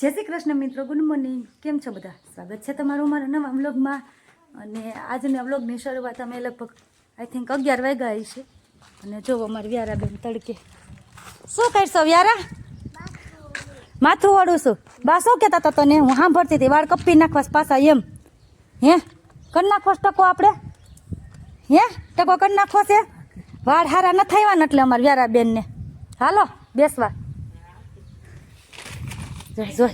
જય શ્રી કૃષ્ણ મિત્રો, good morning. કેમ છો બધા? સ્વાગત છે તમારું મારા નવા વ્લોગમાં. અને આજના વ્લોગની શરૂઆત, અમે લગભગ આઈ થિંક અગિયાર વાગ્યા છે. અને જોવો મારી વ્યારાબેન તડકે. શું કરશો વ્યારા? માથું ઓળું છું. બા, શું કહેતા હતા તને? હું સાંભળતી હતી. વાળ કપી નાખવાસ પાછા એમ. હે? કરી નાખવો ટકો આપણે? હે? ટકો કરી નાખવો વાળ હારા ન થયા એટલે અમારા વ્યારા બેનને હાલો, બેસવા. જો જો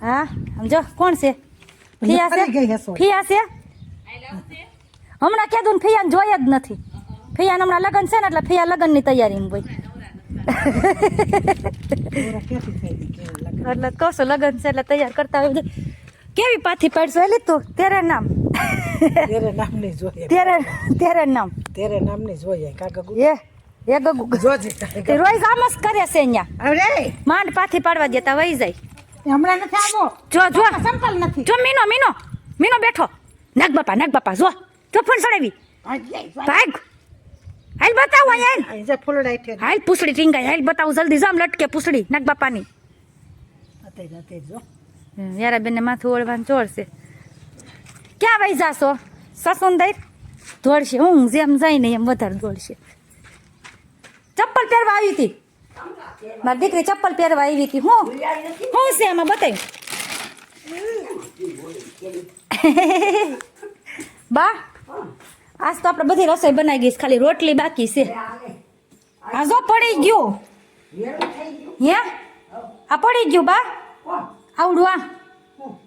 હા સમજો? કોણ છે? ફિયા છે. ફિયા છે? હમણાં કીધું ફિયાને જોયા જ નથી. ફિયાને હમણાં લગ્ન છે ને એટલે ફિયા લગ્નની તૈયારીમાં લાગે? એટલે કહું છું લગ્ન છે એટલે તૈયાર કરતા હોય. કેવી પાથી પાડશો એ લીધું તેરે નામ. તેરે નામની જોઈએ તેરે તેરે નામ. તેરે નામની જોઈએ કાકા એ એ ગગુ જોજે તે આમ કરે છે અહીંયા. અરે. માંડ પાથી પાડવા દેતા વહી જાય. હમણાં નથી આવો. જો જો. સંપલ નથી. જો મીનો મીનો. મીનો બેઠો. નાગ બાપા નાગ બાપા જો. જો ફોન સડાવી. ભાગ. હાલ બતાવો હાલ જા ફૂલડા હેઠે. હાલ પૂછડી ટીંગાઈ હાલ બતાવો જલ્દી. જામ લટકે પૂછડી નાગ બાપાની. અતે જ, જો. યારા બેને માથું ઓળવાનું ચોરશે ક્યાં વહી જાશો? સસુંદર દોડશે. હું જેમ જાય ને એમ વધારે દોડશે. ચપ્પલ પહેરવા આવી હતી. મારી દીકરી ચપ્પલ પહેરવા આવી હતી. હું? હું છે આમાં બતાવ્યું બા આજ તો આપણે બધી રસોઈ બનાવી ગઈ ખાલી રોટલી બાકી છે. આ જો પડી ગયું. હે? આ પડી ગયું બા. આવડું આ.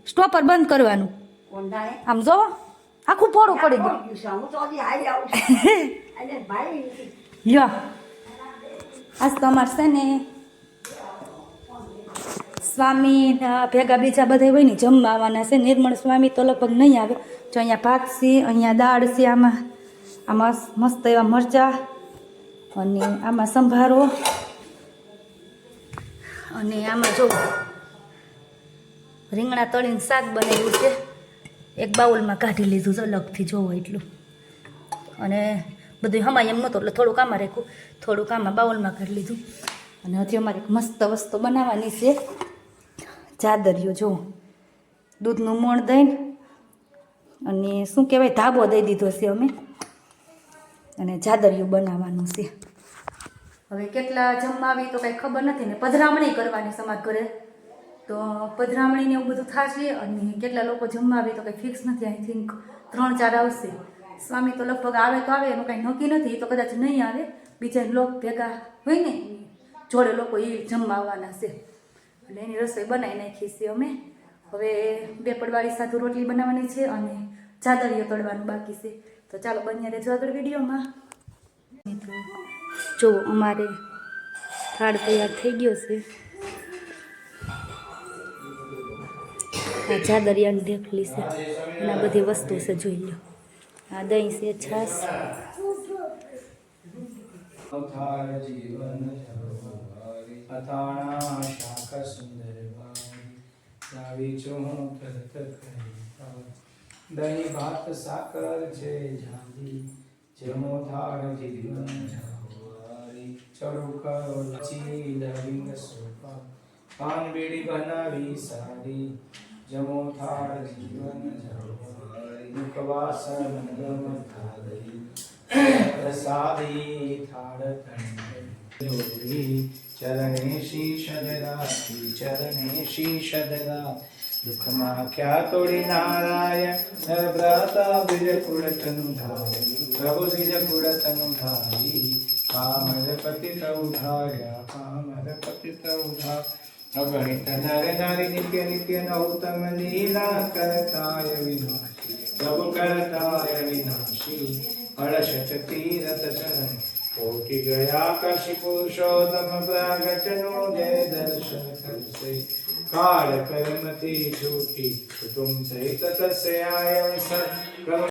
સ્ટોપર બંધ કરવાનું. આમ જો આખું પોળું પડી ગયું. લ્યો. આજ તો અમારે છે ને સ્વામી ભેગા બીજા બધા હોય ને જમવાના છે. નિર્મળ સ્વામી તો લગભગ નહીં આવે. જો અહીંયા ભાત છે, અહીંયા દાળ છે, આમાં આમાં મસ્ત એવા મરચાં અને આમાં સંભારો અને આમાં જો રીંગણા તળીને શાક બનાવ્યું છે. એક બાઉલમાં કાઢી લીધું છે, અલગથી જોવો એટલું. અને બધું હમાય એમ નહોતું, એટલે થોડુંક આમાં રાખ્યું. થોડુંક આમાં બાઉલમાં કરી લીધું. અને હજી અમારે મસ્ત વસ્તુ બનાવવાની છે. ચાદરિયો જો દૂધનું મોણ દઈને અને શું કહેવાય, ધાબો દઈ દીધો છે અમે. અને ચાદરિયું બનાવવાનું છે. હવે કેટલા જમવા આવી તો કાંઈ ખબર નથી ને, પધરામણી કરવાની સમાજ ઘરે તો પધરામણીને એવું બધું થશે અને કેટલા લોકો જમવા આવે તો કંઈ ફિક્સ નથી આઈ થિંક ત્રણ ચાર આવશે. સ્વામી તો લગભગ આવે તો આવે, એનું કાંઈ નક્કી નથી તો કદાચ નહીં આવે. બીજા લોક ભેગા હોય ને, જોડે લોકો એ જમવા આવવાના છે. એટલે એની રસોઈ બનાવી નાખી છે અમે. હવે બે પડવાળી સાથે રોટલી બનાવવાની છે અને ચાદરીઓ તળવાનું બાકી છે. તો ચાલો બન્યા રહેજો આગળ વિડીયોમાં. જો અમારે થાળ તૈયાર થઈ ગયો છે. આ ચાદરિયાની ઢેફલી છે. અને બધી વસ્તુ છે, જોઈ લો. આ દહીં છે છાસ દહીં ભાત સાકર છે જાદી જમો થાળ જીવન સરોવરી કરો લચી લવિંગ સોપા પાન બીડી બનાવી સારી જમો થાળ જીવન સરોવરી જોડી ચરણે શીશ દરાતી ચરણે શીશ દરા દુઃખમાં ક્યાં તોડી નારાયણ નરબ્રાતા બીજ કુળતનું ધારી પ્રભુ બીજ કુળતનું ધારી કામર પતિત ઉધાર્યા કામર પતિત ઉધાર અગણિત નર નારી નિત્ય નિત્ય નૌતમ લીલા કરતાય વિનાશી પ્રભુ કરતાય વિનાશી હર્ષત તીરથ ચરણ કોટી ગયા કશી પુરુષોત્તમ પ્રાગટનો જય દર્શન કરશે કાળ કર્મથી છૂટી તુમ સહિત તસ્યાયમ સત